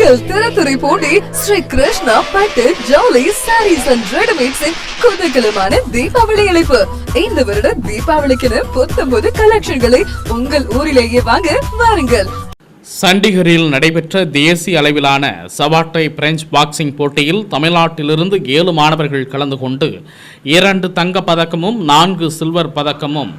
உங்கள் திறத்துறை போட்டி ஸ்ரீ கிருஷ்ணா பட்டு ஜவுளி சாரீஸ் அண்ட் ரெடிமேட்ஸின் குதகலமான தீபாவளி அழைப்பு இந்த வருட தீபாவளிக்கென புத்தம்புது கலெக்ஷன்களை உங்கள் ஊரிலேயே வாங்க வாருங்கள். சண்டிகரில் நடைபெற்ற தேசிய அளவிலான சவாட்டை பிரெஞ்சு பாக்ஸிங் போட்டியில் தமிழ்நாட்டிலிருந்து ஏழு மாணவர்கள் கலந்து கொண்டு இரண்டு தங்கப் பதக்கமும் நான்கு சில்வர் பதக்கமும்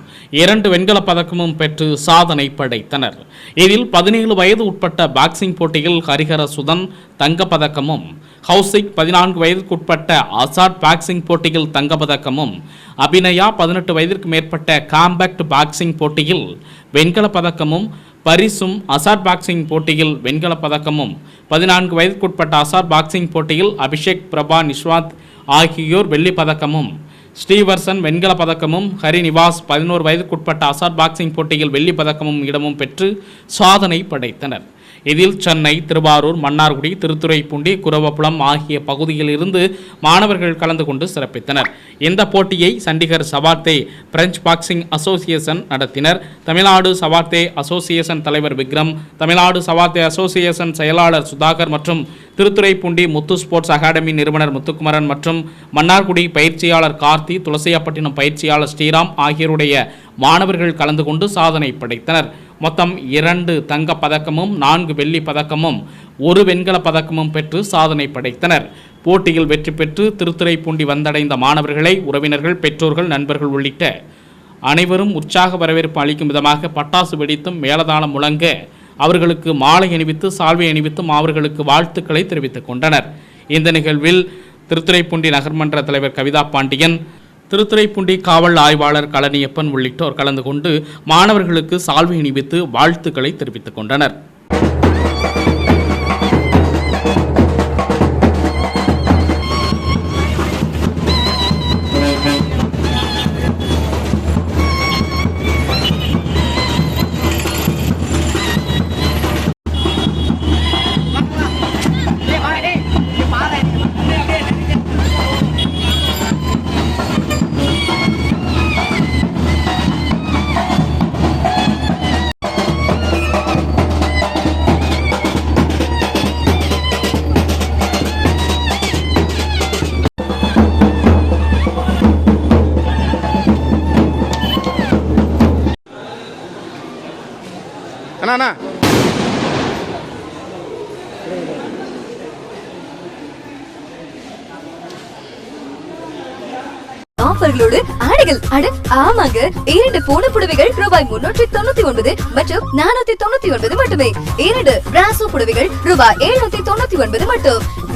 இரண்டு வெண்கலப் பதக்கமும் பெற்று சாதனை படைத்தனர். இதில் பதினேழு வயது உட்பட்ட பாக்ஸிங் போட்டியில் ஹரிஹர சுதன் தங்கப் பதக்கமும் ஹவுசிக் பதினான்கு வயதுக்குட்பட்ட அசாட் பாக்ஸிங் போட்டியில் தங்கப்பதக்கமும் அபிநயா பதினெட்டு வயதிற்கு மேற்பட்ட காம்பேக்ட் பாக்ஸிங் போட்டியில் வெண்கலப் பதக்கமும் பரிசும் அசாட் பாக்ஸிங் போட்டியில் வெண்கலப் பதக்கமும் பதினான்கு வயதுக்குட்பட்ட அசாட் பாக்ஸிங் போட்டியில் அபிஷேக் பிரபா நிஷ்வாத் ஆகியோர் வெள்ளிப் பதக்கமும் ஸ்ரீவர்சன் வெண்கலப் பதக்கமும் ஹரிநிவாஸ் பதினோரு வயதுக்குட்பட்ட அசாட் பாக்ஸிங் போட்டியில் வெள்ளி பதக்கமும் இடமும் பெற்று சாதனை படைத்தனர். இதில் சென்னை திருவாரூர் மன்னார்குடி திருத்துறைப்பூண்டி குரவப்புலம் ஆகிய பகுதியிலிருந்து மாணவர்கள் கலந்து கொண்டு சிறப்பித்தனர். இந்த போட்டியை Chandigarh savate French boxing association நடத்தினர். தமிழ்நாடு சவார்த்தே அசோசியேஷன் தலைவர் விக்ரம் தமிழ்நாடு சவார்த்தே அசோசியேஷன் செயலாளர் சுதாகர் மற்றும் திருத்துறைப்பூண்டி முத்து ஸ்போர்ட்ஸ் அகாடமி நிறுவனர் முத்துக்குமரன் மற்றும் மன்னார்குடி பயிற்சியாளர் கார்த்தி துளசியாப்பட்டினம் பயிற்சியாளர் ஸ்ரீராம் ஆகியோருடைய மாணவர்கள் கலந்து கொண்டு சாதனை படைத்தனர். மொத்தம் இரண்டு தங்கப் பதக்கமும் நான்கு வெள்ளி பதக்கமும் ஒரு வெண்கலப் பதக்கமும் பெற்று சாதனை படைத்தனர். போட்டியில் வெற்றி பெற்று திருத்துறைப்பூண்டி வந்தடைந்த மாணவர்களை உறவினர்கள் பெற்றோர்கள் நண்பர்கள் உள்ளிட்ட அனைவரும் உற்சாக வரவேற்பு அளிக்கும் விதமாக பட்டாசு வெடித்தும் மேலதாளம் முழங்க அவர்களுக்கு மாலை அணிவித்து சால்வை அணிவித்தும் அவர்களுக்கு வாழ்த்துக்களை தெரிவித்துக் கொண்டனர். இந்த நிகழ்வில் திருத்துறைப்பூண்டி நகர்மன்ற தலைவர் கவிதா பாண்டியன் திருத்துறைப்பூண்டி காவல் ஆய்வாளர் கலனியப்பன் உள்ளிட்டோர் கலந்து கொண்டு மாணவர்களுக்கு சால்வை அணிவித்து வாழ்த்துக்களை தெரிவித்துக் கொண்டனர். அண்ணா அண்ணா. ஆஃபர்களோடு ஆடைகள் அட ஆமாங்க. இரண்டு போன புடவைகள் ரூபாய் முன்னூற்றி தொண்ணூத்தி ஒன்பது மற்றும் நானூத்தி தொண்ணூத்தி ஒன்பது மட்டுமே. இரண்டு பிராசோ புடவைகள் ரூபாய் எழுநூத்தி தொண்ணூத்தி ஒன்பது மட்டும்.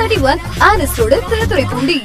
ஒன் தேர்ட்டி ஒன் ஆனஸ்டோடு திருத்துறை பூண்டி